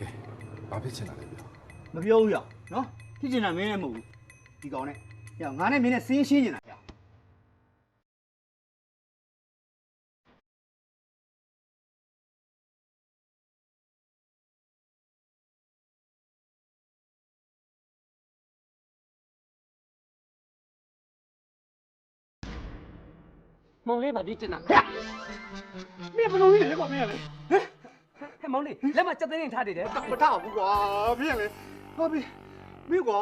ကဲဘာဖြစ်ချင်တာလဲပြောမပြောဘူးရနော်ဖြစ်ချင်တာမင်းနဲ့မဟုတ်ဘူးဒီကောင်နဲ့ညငါနဲ့မင်းနဲ့စင်းရှင်းနေတာညမောင်လေးမပြစ်တင်တာမင်းဘယ်လိုလဲကွာမင်းကလေဟဲ့မော င်လေးလက်မစက်သိန်းနဲ့ထားနေတယ်မထားဘူးကွာမင်းကလေဟာပြီမင်းကွာ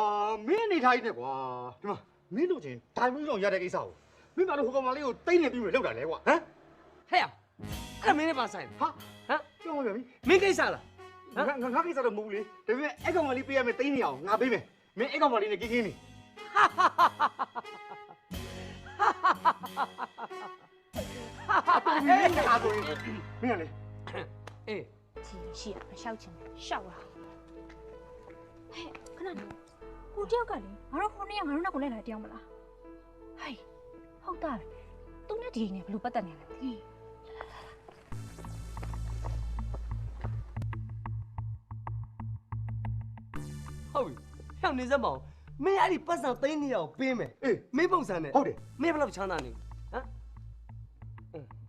မင်းအနေထားကြီးနဲ့ကွာဒီမှာမင်းတို့ချင်းဒိုင်မင်းဆောင်ရတဲ့ကိစ္စကိုမင်းဘာလို့ဟိုကောင်မလေးကိုတိတ်နေပြီးမလောက်တာလဲကွာဟမ်ဟဲ့အဲ့ဒါမင်းနဲ့ပါဆိုင်ဟာဟမ်ပြောမပြောပြီမင်းကိစ္စလားငါငါငါကိစ္စတော့မဟုတ်ဘူးလေဒါပေမဲ့အဲ့ကောင်မလေးပေးရမယ်တိတ်နေအောင်ငါပေးမယ်မင်းအဲ့ကောင်မလေးနဲ့ကင်းကင်းနေမင်းကအားကိုမင်းကလေအေး ချီရှိရမရှောက်ချင်တယ်ရှောက်လာဟဲ့ခဏနေကိုတယောက်ကလေငါတို့ခုနှစ်ယောက်ငါတို့နောက်ကိုလဲလာတယောက်မလားဟိုင်ဟုတ်တာပဲသူနဲ့ဒီအိမ်နဲ့ဘယ်လိုပတ်သက်နေရလဲဒီဟုတ်ပြီဟဲ့နေစမ်းမအောင်မင်းအဲ့ဒီပတ်စံသိန်းနေအောင်ပေးမယ်အေးမင်းပုံစံနဲ့ဟုတ်တယ်မင်းဘယ်လောက်ချမ်းသာနေဟမ်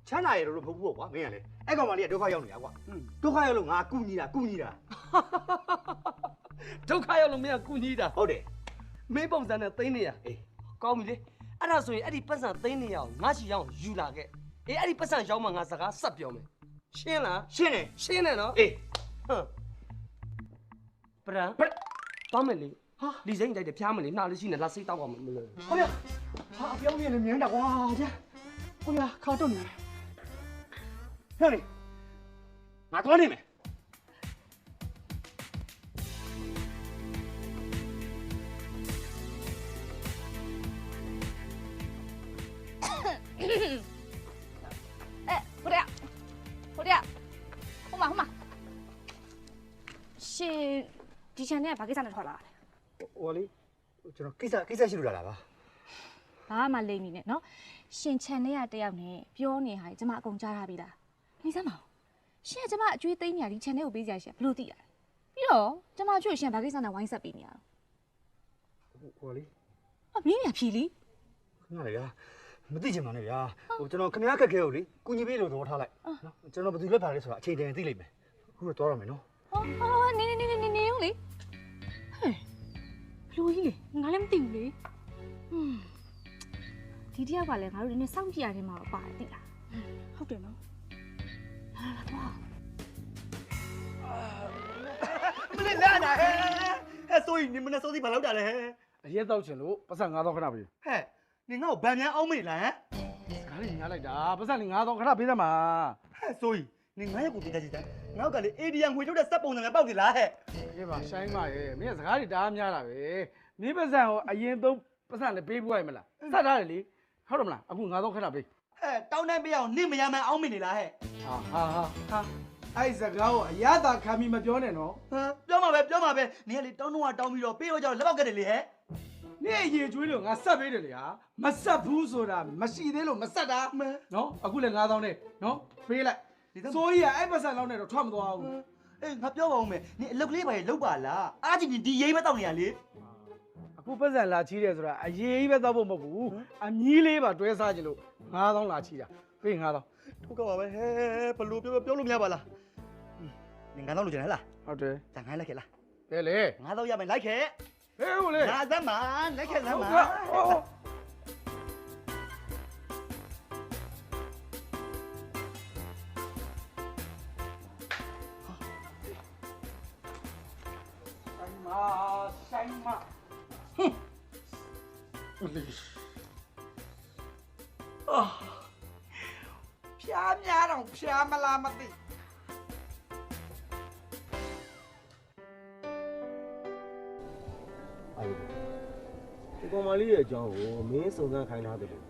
ချမ်းသာရတော့မဟုတ်ဘူးကွာမင်းကလေအဲ့ကောင်မလေးကဒုက္ခရောက်နေတာကွာอืมဒုက္ခရောက်လို့ငါကုညီတာကုညီတာဒုက္ခရောက်လို့မင်းကကုညီတာဟုတ်တယ်မင်းပုံစံနဲ့သိန်းနေရအေးကောင်းပြီလေအဲ့ဒါဆိုရင်အဲ့ဒီပတ်စံသိန်းနေအောင်ငါချီရောက်ယူလာခဲ့အေးအဲ့ဒီပတ်စံရောက်မှငါစကားဆက်ပြောမယ်ရှင်းလားရှင်းတယ်ရှင်းတယ်နော်အေးဟမ်ပရန်ပရသွားမယ်လေဟာလီစိမ့်တိုက်တယ်ဖျားမယ်လေနှာလေးရှိနေလာစိတ်တောက်အောင်မလို့ဟုတ်ရဟာအပြောင်းနေလည်းမြင်တာကွာကြာဟုတ်ရခါတော့နေ ဟဲ့လေငါသွားနေမယ်အဲဟိုတယောက်ဟိုတယောက်ဟိုမှာဟိုမှာရှင်ဒီချန်နဲ့ဘာကိစ္စနဲ့ထွက်လာတာလဲဟိုလေကျွန်တော်ကိစ္စကိစ္စရှိလို့လာတာပါဘာမှလိမ့်မိနဲ့နော်ရှင်ချန်နဲ့ကတယောက်နဲ့ပြောနေဟာကျမအကုန်ကြားထားပြီလား နေစမ်းမအောင်ရှင်ကကျမအကျွေးသိမ်းနေရဒီချန်နဲ့ကိုပေးကြရရှင်ဘယ်လိုသိရလဲပြီးတော့ကျမအကျွေးကိုရှင်ဘာကိစ္စနဲ့ဝိုင်းဆက်ပေးနေရလဲဟိုလေအမင်းမြဖြီလီခဏလေဗျာမသိချင်ပါနဲ့ဗျာဟိုကျွန်တော်ခမရခက်ခဲကိုလေကုညီပေးလို့သဘောထားလိုက်နော်ကျွန်တော်ဘယ်သူလက်ပါလဲဆိုတာအချိန်တန်သိလိမ့်မယ်ခုတော့သွားရမယ်နော်ဟောဟောနေနေနေနေနေနေဦးလေဟဲ့ဘလူကြီးလေငါလည်းမသိဘူးလေဟွန်းဒီတယောက်ကလည်းငါတို့ဒီနေ့စောင့်ကြည့်ရတယ်မှာပါတယ်သိလားဟုတ်တယ်နော်လာလာသွား မလေးလာနာဟဲ့ဟဲ့ဆိုရင်နေမနဲ့စိုးစီဘာလောက်တာလဲဟဲ့အရက်တော့ချင်လို့ပတ်စံ9000ခဏပေးဟဲ့နေငါ့ကိုဗန်မြန်အောင်မေးလားဟမ်ခါလေးညားလိုက်တာပတ်စံလေး9000ခဏပေးသမှာဟဲ့ဆိုရင်နေငါ့ရဲ့ကိုတင်ကြည့်တယ်ငါ့ကလေ ADM ငွေထုတ်တဲ့စက်ပုံစံနဲ့ပေါက်နေလားဟဲ့ကဲပါရှိုင်းပါရဲ့မင်းကစကားတွေတအားများတာပဲမင်းပတ်စံကိုအရင်သုံးပတ်စံလည်းပေးဖို့ရမလားစက်ထားတယ်လေဟုတ်တယ်မလားအခု9000ခဏပေး ဟဲ့တောင်းတန်းပေးအောင်နေမရမှန်အောင်မေးနေလားဟဲ့ဟာဟာဟာဟာအဲ့စကားကိုအရသာခံပြီးမပြောနဲ့နော်ဟမ်ပြောမှာပဲပြောမှာပဲနေကလေတောင်းတော့တောင်းပြီးတော့ပေးတော့ကြောက်လက်ပေါက်ကတည်းလေဟဲ့နေ့အရေကျွေးလို့ငါဆက်ပေးတယ်လေဟာမဆက်ဘူးဆိုတာမရှိသေးလို့မဆက်တာမန်နော်အခုလည်း9000နဲ့နော်ပေးလိုက်စိုးကြီးကအဲ့ပတ်စံလောက်နဲ့တော့ထွက်မသွားဘူးအေးငါပြောပါဦးမယ်နေအလုတ်ကလေးပါလေလောက်ပါလားအားကြီးဒီရိမ့်မတောက်နေရလေအခုပတ်စံလာချီးတယ်ဆိုတာအရေးကြီးပဲသောက်ဖို့မဟုတ်ဘူးအမြီးလေးပါတွဲစားခြင်းလို့ 9000လာချီးတာပေး9000ထုတ်ကပါပဲဟဲ့ဘလို့ပြောပြောလို့မရပါလားနေငါတော့လိုချင်လားဟုတ်တယ်တန်ခိုင်းလိုက်ခဲ့လားတဲ့လေငါတော့ရမယ်လိုက်ခဲ့ဟဲ့ဟိုလေငါသမ်းမှာလိုက်ခဲ့သမ်းမှာဟောဆိုင်မဆိုင်မဟွန်း အာဖျားများတော့ဖျားမလားမသိဒီကောင်မလေးရဲ့အကြောင်းကိုမင်းစုံစမ်းခိုင်းထားတယ်လို့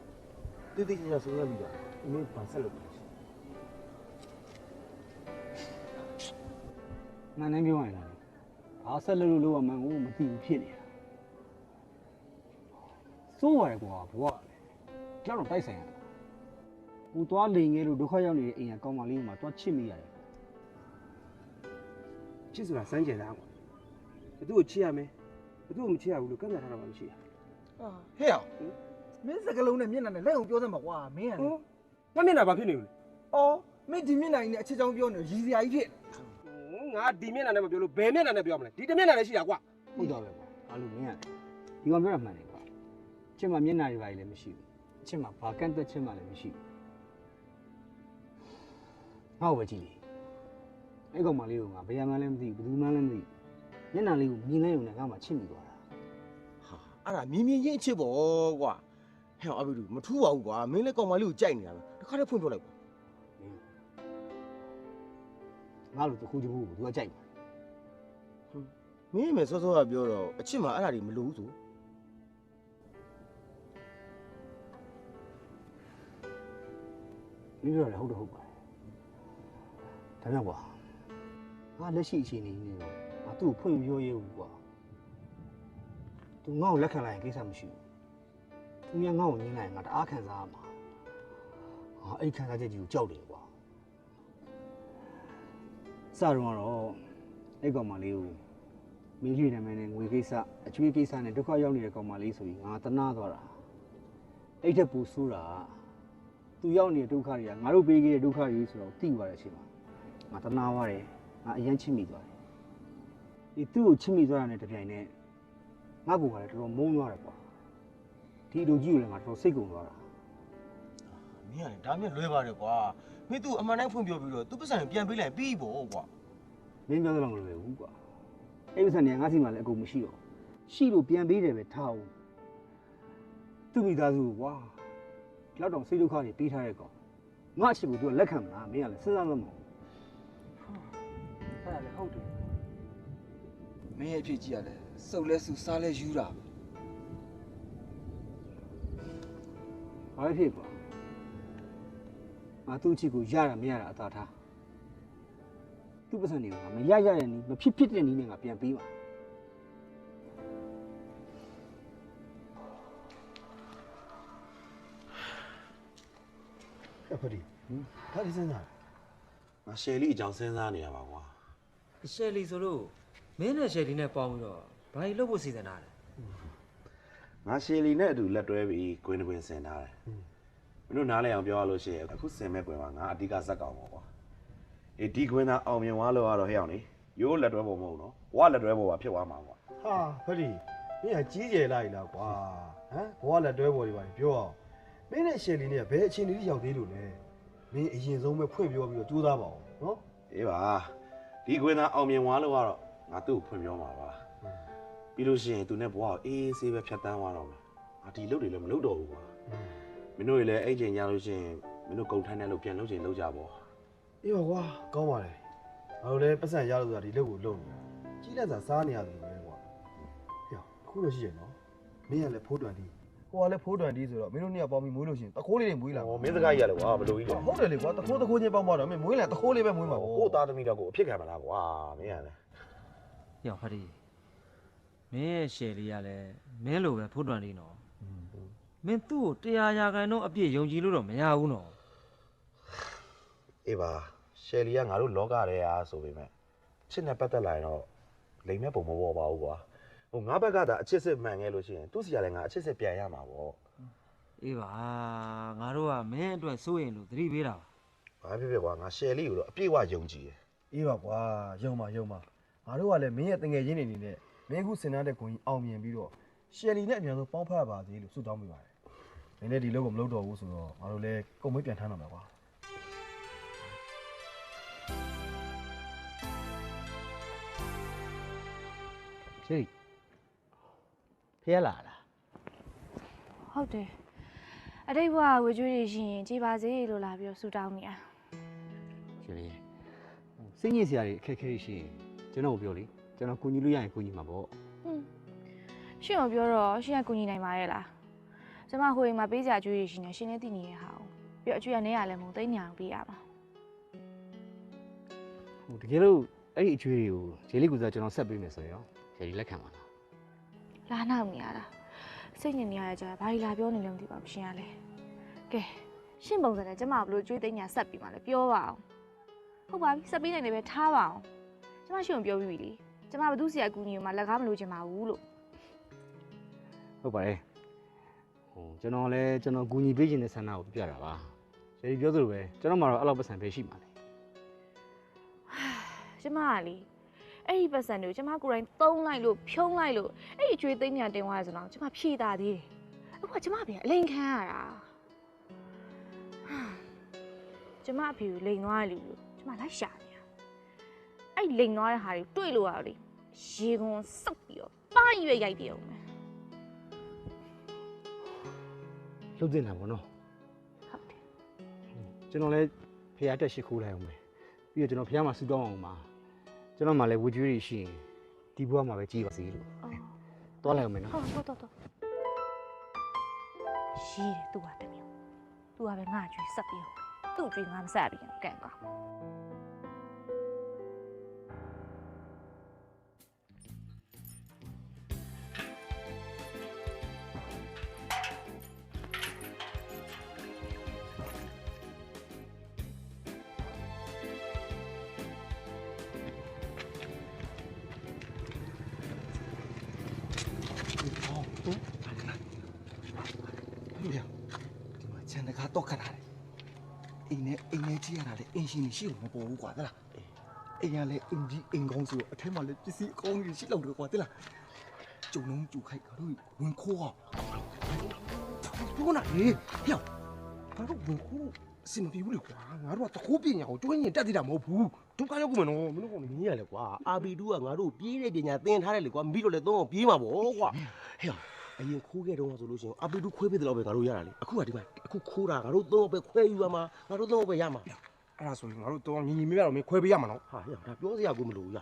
တိတိကျကျစုံစမ်းပြီးတာမင်းဘာဆက်လုပ်လဲငါနိုင်ပြောရင်လားဘာဆက်လို့လို့လို့မှန်ကိုမသိဘူးဖြစ်နေတာစိုးပါရကွာဘွားကြောက်တော့တိုက်ဆိုင်ရ တာဟိုသွားလိန်ငယ်လို့ဒုက္ခရောက်နေတဲ့အိမ်ကကောင်းမလေးကမှသွားချစ်မိရတယ်ချစ်ဆိုတာစမ်းကြယ်တာကွာဘသူ့ကိုချစ်ရမယ်ဘသူ့ကိုမချစ်ရဘူးလို့ကန့်သတ်ထားတာမှမရှိဟာဟဲ့အောင်မင်းစကလုံးနဲ့မျက်နှာနဲ့လက်အောင်ပြောစမ်းပါကွာမင်းကလေဘူးငါမျက်နှာဘာဖြစ်နေလို့လဲအော်မင်းဒီမျက်နှာကြီးနဲ့အချစ်ချောင်းပြောနေရည်စရာကြီးဖြစ်ဟိုငါဒီမျက်နှာနဲ့မပြောလို့ဘယ်မျက်နှာနဲ့ပြောမလဲဒီတစ်မျက်နှာနဲ့ရှိတာကွာဟုတ်တော့ပဲကွာအားလို့မင်းရတယ်ဒီကောင်ပြောတာမှန်တယ်ကွာချစ်မှမျက်နှာတွေပါလည်းမရှိဘူးချစ်မှဘာကန့်သက်ချစ်မှလည်းမရှိဘူး ငါ့ကိုပဲကြည့်လေအဲ့ကောင်မလေးကငါဘယ်မှလည်းမသိဘူးဘယ်သူမှလည်းမသိဘူးမျက်နှာလေးကိုမြင်လိုက်ုံနဲ့ငါမှချစ်မိသွားတာဟာအဲ့ဒါမြင်မြင်ချင်းအချစ်ပေါ့ကွာဟဲ့အဘိဓုမထူးပါဘူးကွာမင်းလည်းကောင်မလေးကိုကြိုက်နေတာပဲတစ်ခါတည်းဖွင့်ပြလိုက်ကွာငါလိုတစ်ခုတစ်ခုကိုသူကကြိုက်ပါမင်းမယ်စောစောကပြောတော့အချစ်မှာအဲ့ဒါတွေမလိုဘူးဆိုမင်းပြောတယ်ဟုတ်တော့ဟုတ်ပါတယ် ဒါကြောင့်ကွာငါလက်ရှိအခြေအနေကြီးနေတော့ငါသူ့ကိုဖွင့်ပြောရဲဘူးကွာသူငါ့ကိုလက်ခံလိုက်ရင်ကိစ္စမရှိဘူးသူများငါ့ကိုညှင်းလိုက်ရင်ငါတအားခံစားရမှာဟာအဲ့ဒီခံစားချက်ကြီးကိုကြောက်တယ်ကွာစတော့ကတော့အဲ့ကောင်မလေးကိုမင်းကြီးနာမည်နဲ့ငွေကိစ္စအကျွေးကိစ္စနဲ့ဒုက္ခရောက်နေတဲ့ကောင်မလေးဆိုပြီးငါတနာသွားတာအဲ့ထက်ပူဆိုးတာကသူရောက်နေတဲ့ဒုက္ခတွေကငါတို့ပေးခဲ့တဲ့ဒုက္ခတွေဆိုတော့သိသွားတဲ့အချိန်မှာ ငါတနာသွားတယ်ငါအရင်ချစ်မိသွားတယ်ဒီသူ့ကိုချစ်မိသွားတာနဲ့တပြိုင်နက်ငါ့ကိုယ်ကလည်းတော်တော်မုန်းသွားတယ်ကွာဒီလူကြီးကိုလည်းငါတော်တော်စိတ်ကုန်သွားတာမင်းကလည်းဒါမြင်လွဲပါတယ်ကွာမင်းသူအမှန်တိုင်းဖွင့်ပြပြီးတော့သူပတ်စံကိုပြန်ပေးလိုက်ပြီးပေါ့ကွာမင်းပြောသလောက်မလွယ်ဘူးကွာအဲ့ဒီစံနေငါစီမှာလည်းအကုန်မရှိတော့ရှိလို့ပြန်ပေးတယ်ပဲထားအောင်သူ့မိသားစုကိုကွာဒီလောက်တောင်စိတ်ဒုက္ခတွေပေးထားတဲ့ကောင်ငါအချစ်ကိုသူကလက်ခံမလားမင်းကလည်းစဉ်းစားသမောအဲ့ဒါလည်း ဟုတ်တယ်မင်းရဲ့အဖြစ်ကြီးရတယ်စုပ်လဲစုစားလဲယူတာဘာပဲဖြစ်ကွာငါသူ့အချစ်ကိုရတာမရတာအသာထားသူ့ပတ်စံတွေကငါမရရတဲ့နီးမဖြစ်ဖြစ်တဲ့နီးနဲ့ငါပြန်ပေးပါအဖဒီဒါလေးစဉ်းစားငါရှယ်လီအကြောင်းစဉ်းစားနေရပါကွာ ရှယ်လီဆိုလို့မင်းနဲ့ရှယ်လီနဲ့ပေါင်းပြီးတော့ဘာကြီးလုပ်ဖို့စီစဉ်တာလဲငါရှယ်လီနဲ့အတူလက်တွဲပြီးဂွင်းတပင်ဆင်ထားတယ်မင်းတို့နားလဲအောင်ပြောရလို့ရှိရင်အခုဆင်မဲ့ကွင်မှာငါအဓိကဇက်ကောင်ပေါ့ကွာအေးဒီဂွင်းသားအောင်မြင်သွားလို့ကတော့ဟဲ့အောင်လေရိုးလက်တွဲပေါ်မဟုတ်နော်ဘဝလက်တွဲပေါ်ပါဖြစ်သွားမှာကွာဟာဖဒီမင်းကကြီးကျယ်လိုက်လားကွာဟမ်ဘဝလက်တွဲပေါ်တွေပါပြောအောင်မင်းနဲ့ရှယ်လီနဲ့ဘယ်အခြေအနေထိရောက်သေးလို့လဲမင်းအရင်ဆုံးပဲဖွင့်ပြောပြီးတော့ကြိုးစားပါအောင်နော်အေးပါ ဒီဂွင်းသားအောင်မြင်သွားလို့ကတော့ငါသူ့ကိုဖွင့်ပြောမှာပါပြီးလို့ရှိရင်သူနဲ့ဘဝကိုအေးအေးဆေးပဲဖြတ်တန်းသွားတော့မယ်ငါဒီလုပ်တွေလည်းမလုပ်တော့ဘူးကွာမင်းတို့တွေလည်းအဲ့ချိန်ညလို့ရှိရင်မင်းတို့ကုန်ထိုင်းတဲ့လို့ပြန်လုပ်ချင်လုပ်ကြပေါ့အေးပါကွာကောင်းပါလေငါတို့လည်းပတ်စံရလို့ဆိုတာဒီလုပ်ကိုလုပ်နေတာကြီးလက်စာစားနေရတယ်ပဲကွာဟေ့အခုလို့ရှိရနော်မင်းကလည်းဖိုးတွန်တီ ဟိုကလည်းဖိုးတွန်တီဆိုတော့မင်းတို့နှစ်ယောက်ပေါင်းပြီးမွေးလို့ရှိရင်တခိုးလေးတွေမွေးလာဟောမင်းစကားကြီးရလေကွာဘယ်လိုကြီးလဲဟုတ်တယ်လေကွာတခိုးတခိုးချင်းပေါင်းပါတော့မင်းမွေးလာတခိုးလေးပဲမွေးမှာပေါ့ကို့သားသမီးတော့ကိုအဖြစ်ခံမလားကွာမင်းကလည်းရောက်ဖတ်ဒီမင်းရဲ့ရှယ်လီကလည်းမင်းလိုပဲဖို့တွန်လေးနော်မင်းသူ့ကိုတရားရာခိုင်တော့အပြည့်ယုံကြည်လို့တော့မရဘူးနော်အေးပါရှယ်လီကငါတို့လောကထဲအားဆိုပေမဲ့ချစ်နဲ့ပတ်သက်လာရင်တော့လိမ်မဲ့ပုံမပေါ်ပါဘူးကွာ ဟိုငါဘက်ကသာအချစ်စစ်မှန်ခဲ့လို့ရှိရင်သူ့စီကလည်းငါအချစ်စစ်ပြန်ရမှာပေါ့အေးပါငါတို့ကမင်းအတွက်စိုးရင်လို့သတိပေးတာပါဘာဖြစ်ဖြစ်ကွာငါရှယ်လီကိုတော့အပြည့်အဝယုံကြည်တယ်အေးပါကွာယုံပါယုံပါငါတို့ကလည်းမင်းရဲ့တငယ်ချင်းတွေအနေနဲ့မင်းအခုစင်သားတဲ့ခွန်ကြီးအောင်မြင်ပြီးတော့ရှယ်လီနဲ့အမြန်ဆုံးပေါင်းဖက်ပါသေးလို့ဆုတောင်းပေးပါတယ်မင်းလည်းဒီလုပ်ကိုမလုပ်တော့ဘူးဆိုတော့ငါတို့လည်းကုန်မေးပြန်ထမ်းတော့မှာကွာ ရှေ့ဖះလာလားဟုတ်တယ်အတိတ်ဘဝဝေကျွေးတွေရှိရင်ကြည်ပါစေလို့လာပြီးတော့ဆူတောင်းနေတာရှေ့လေးစိတ်ညစ်စရာတွေအခက်အခဲတွေရှိရင်ကျွန်တော်ကိုပြောလေကျွန်တော်ကူညီလို့ရရင်ကူညီမှာပေါ့ရှင့်ကိုပြောတော့ရှင့်ကကူညီနိုင်ပါရဲ့လားကျမဟိုအိမ်မှာပေးကြအကျွေးတွေရှိနေရှင်းနေတည်နေတဲ့ဟာကိုပြီးတော့အကျွေးကနေရလဲမဟုတ်သိညာအောင်ပေးရမှာဟိုတကယ်လို့အဲ့ဒီအကျွေးတွေကိုဂျေလီကူစားကျွန်တော်ဆက်ပေးမယ်ဆိုရင်ရောဂျေလီလက်ခံပါလား လာနောက်နေရတာစိတ်ညစ်နေရတဲ့ကြာဘာကြီးလာပြောနေလဲမသိပါဘူးရှင်ကလည်းကဲရှင့်ပုံစံနဲ့ကျမကဘလို့ကျွေးသိညာဆက်ပြီးမှလဲပြောပါအောင်ဟုတ်ပါပြီဆက်ပြီးနိုင်တယ်ပဲထားပါအောင်ကျမရှိအောင်ပြောပြီးပြီလေကျမဘသူစီအကူညီကိုမှလက်ကားမလို့ချင်ပါဘူးလို့ဟုတ်ပါတယ်ဟိုကျွန်တော်လည်းကျွန်တော်ကူညီပေးခြင်းတဲ့ဆန္ဒကိုပြတာပါရှယ်ရီပြောသလိုပဲကျွန်တော်မှတော့အဲ့လောက်ပတ်စံပဲရှိမှာလေကျမကလေ အဲ့ဒီပတ်စံတွေကိုကျမကိုယ်တိုင်သုံးလိုက်လို့ဖြုံးလိုက်လို့အဲ့ဒီအကျွေးသိမ်းမြန်တင်သွားရဆိုတော့ကျမဖြေတာသေးတယ်အခုကကျမအဖေကအလိန်ခံရတာဟာကျမအဖေကိုလိန်သွားရလူလို့ကျမလိုက်ရှာနေတာအဲ့ဒီလိန်သွားတဲ့ဟာတွေတွေ့လို့ရတော့လေရေကုန်စောက်ပြီးတော့ပိုင်းရွက်ရိုက်တယ်အောင်မယ်လှုပ်တင်တာပေါ့နော်ဟုတ်တယ်ကျွန်တော်လည်းဖះတက်ရှိခိုးလိုက်အောင်ပဲပြီးတော့ကျွန်တော်ဖះမှာစူတောင်းအောင်ပါ ကျွန်တော်မှလည်းဝကြွေးတွေရှိရင်ဒီဘွားမှာပဲကြည်ပါစေလို့အော်သွားလိုက်အောင်မယ်နော်ဟုတ်ဟုတ်တော့တော့ရှိတယ်သူကတမျိုးသူကပဲငါ့အကျွေးဆက်ပြီးတော့သူ့အကျွေးငါမဆက်ပြီးရင်ကဲကောင်း ခြံတကားတော့ခတ်လာတယ်အိမ်နဲ့အိမ်နဲ့ကြည့်ရတာလေအင်ရှင်ရှိလို့မပေါ်ဘူးကွာသလားအိမ်ကလည်းအင်ကြီးအင်ကောင်းဆိုတော့အထက်မှာလည်းပစ္စည်းအကောင်းကြီးရှိလောက်တယ်ကွာသလားကျုံလုံးကျူခိုက်ကတော့ဝင်ခိုးအောင်ပြောနာလေဟဲ့ဘာလို့ဝင်ခိုးအစင်မပြေဘူးလေကွာငါတို့ကတခိုးပညာကိုကျွမ်းရင်တက်သေးတာမဟုတ်ဘူးဒုက္ခရောက်ကုန်မနော်မင်းတို့ကမင်းရလေကွာအာဘီဒူကငါတို့ပြေးတဲ့ပညာသင်ထားတယ်လေကွာမိတို့လည်းသုံးအောင်ပြေးမှာပေါ့ကွာဟဲ့ အရင်ခိုးခဲ့တော့ဆိုလို့ရှိရင်အာဘီဒူခွဲပေးတယ်လို့ပဲငါတို့ရတာလေအခုကဒီမှာအခုခိုးတာငါတို့သုံးအောင်ပဲခွဲယူရမှာငါတို့သုံးအောင်ပဲရမှာအဲ့ဒါဆိုရင်ငါတို့တော့ညီညီမေးရတော့မင်းခွဲပေးရမှာနော်ဟာဟဲ့ဒါပြောစရာကိုမလိုဘူးရ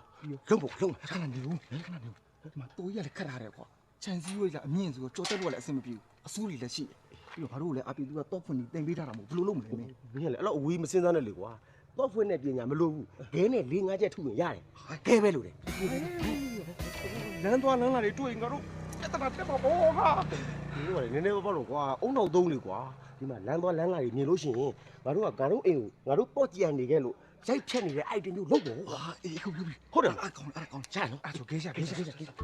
လုံးဖို့လုံးခဏနေဦးခဏနေဦးဒီမှာတိုးရလည်းခက်ရတယ်ကွာခြံစည်းဝေးကအမြင့်ဆိုတော့ကြော်တက်လို့လည်းအဆင်မပြေဘူးအဆူးတွေလည်းရှိတယ်ပြီးတော့ငါတို့လည်းအပီသူကတော့ဖွင့်ပြီးတင်ပေးထားတာမဟုတ်ဘယ်လိုလုပ်မလဲမင်းမင်းရလေအဲ့လောက်အဝေးမစင်းစားနဲ့လေကွာတော့ဖွင့်တဲ့ပညာမလိုဘူးခဲနဲ့၄၅ချက်ထုရင်ရတယ်ခဲပဲလို့တယ်လမ်းသွားလမ်းလာတွေတွေ့ရင်ငါတို့ တက်တာတက်ပါဘောဟာဒီလိုကလေနည်းနည်းပေါ့တော့ကွာအုံနောက်သုံးလေကွာဒီမှာလမ်းသွားလမ်းလာတွေမြင်လို့ရှိရင်ငါတို့ကငါတို့အိမ်ကိုငါတို့ပေါ့ကြံနေခဲ့လို့ရိုက်ဖြတ်နေတဲ့ item မျိုးလုပ်တော့ကွာဟာအေးခုပြောပြီဟုတ်တယ်အကောင်အကောင်ချာနော်အဲ့ဆိုဂေးရှာဂေးရှာဂေးရှာဂေးရှာ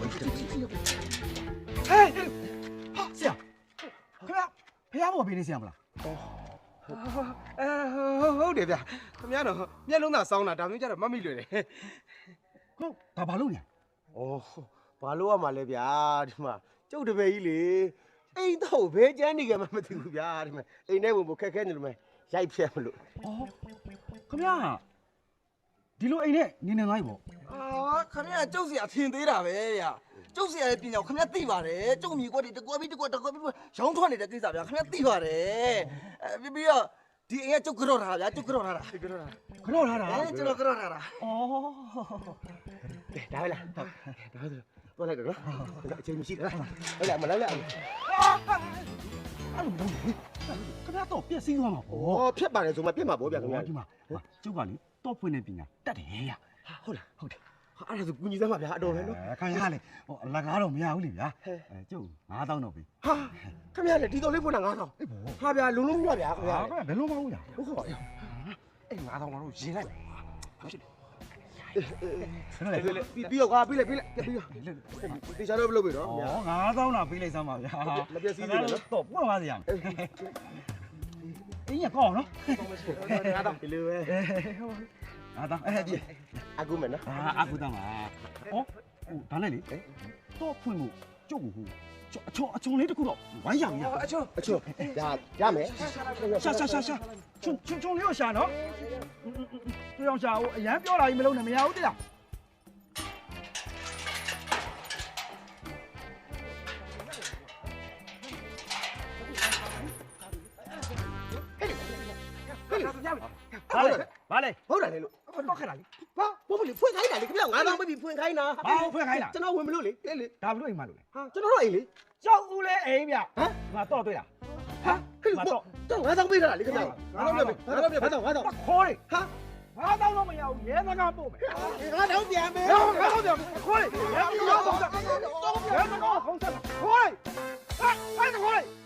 ဟဲ့ဟာဆရာခင်ဗျာဖះဘောပေးနေဆရာမလားအဲဟုတ်တယ်ဗျခင်ဗျားတော့မျက်လုံးသာစောင်းတာဒါမျိုးကြတော့မမိလွယ်တယ်ဟုတ်ဒါဘာလို့လဲဩဘာလို့ရမှာလဲဗျာဒီမှာကျုပ်တပည့်ကြီးလေအိမ်တော့ဘဲကျန်းနေကြမှမသိဘူးဗျာဒီမှာအိမ်ထဲဝင်ဖို့ခက်ခဲနေလို့မဲရိုက်ဖြတ်မလို့အော်ခင်ဗျာဒီလိုအိမ်နဲ့နေနေလိုက်ပေါ့အာ ခမရကျုပ်စီအထင်သေးတာပဲဗျာကျုပ်စီရဲ့ပညာကိုခမရသိပါတယ်ကျုပ်မြေကွက်တွေတကွက်ပြီးတကွက်တကွက်ပြီးရောင်းထွက်နေတဲ့ကိစ္စဗျာခမရသိပါတယ်အဲပြီးပြီးတော့ဒီအိမ်ကကျုပ်ကြော့ထားတာဗျာကျုပ်ကြော့ထားတာဒီကတော့ခရော့ထားတာအဲကျွန်တော်ကြော့ထားတာအော်ကဲဒါပဲလားဒါဆိုတော့လိုက်တော့နော်အချိန်မရှိတော့ဟုတ်လားမလိုက်လိုက်အောင်အဲ့လိုမလုပ်ဘူးခင်ဗျာတော့ပြည့်စည်သွားမှာဩဖြတ်ပါတယ်ဆိုမှပြတ်မှာပေါ့ဗျာခင်ဗျာဒီမှာကျုပ်ကလေတော့ဖွင့်နေပညာတတ်တယ်ရဟုတ်လားဟုတ်တယ်ဟာ အဲ့ဒါဆိုကူညီစမ်းပါဗျာအတော်ပဲနော်အဲခင်ဗျာလေဟိုအလကားတော့မရဘူးလေဗျာအဲကျုပ်9000တော့ပြီဟာခင်ဗျာလေဒီတော်လေးဖွင့်တာ9000အေးဘောဟာဗျာလုံးလုံးပြဗျာခင်ဗျာဟာဘယ်လိုမဟုတ်ရဟုတ်ကဲ့ပါအဲ့ငါတော့ငါတို့ရင်လိုက်ဖြစ်တယ်ပြီးပြီးတော့ကွာပြီးလိုက်ပြီးလိုက်ပြီးတော့တေချာတော့မလုပ်ပြီနော်ဩဗျာ 9000တော့ပေးလိုက်စမ်းပါဗျာမပြည့်စည်သေးနဲ့နော် တော့ပွင့်ပါစေရမယ်အင်းရကောင်းနော်9000ဒီလိုပဲအာတော့အဲ့ဒီအခုမယ်နော်အာအခုတမ်းပါဩဟိုဒါနဲ့လေတော့ဖွင့်ဖို့ကျုပ်ကိုဟိုအချောအချောလေးတခုတော့ဝိုင်းရပြီအချို့အချို့ရရမယ်ရှာရှာရှာရှာချုံချုံချုံလေးကိုရှာနော်သူအောင်ရှာဟိုအရန်ပြောတာကြီးမလုံးနဲ့မရဘူးတိလား ဘာလဲဘာလဲဟုတ်တယ်လေလို့တော့ခက်တာလေဘာဘိုးဘလေးဖွင့်ခိုင်းတာလေခင်ဗျာငါးပေါင်းမပြီးဖွင့်ခိုင်းတာဘာလို့ဖွင့်ခိုင်းတာကျွန်တော်ဝင်မလို့လေလေလေဒါဘလို့အိမ်မလို့လေဟာကျွန်တော်တော့အိမ်လေကြောက်ဦးလဲအိမ်ဗျဟမ်ငါတော့တွေ့တာဟာခင်ဗျာတော့တော့ငါးပေါင်းပေးတာလေခင်ဗျာငါးပေါင်းပေးငါးပေါင်းပေးငါးပေါင်းငါးပေါင်းခေါ်လေဟာငါတော့မရဘူးရဲစကားပို့မယ်ငါတော့ပြန်မယ်ငါတော့ပြန်မယ်ခေါ်လေရဲစကားပို့တာတော့ရဲစကားဟုတ်တယ်ခေါ်လေဟာအဲ့ဒါခေါ်လေ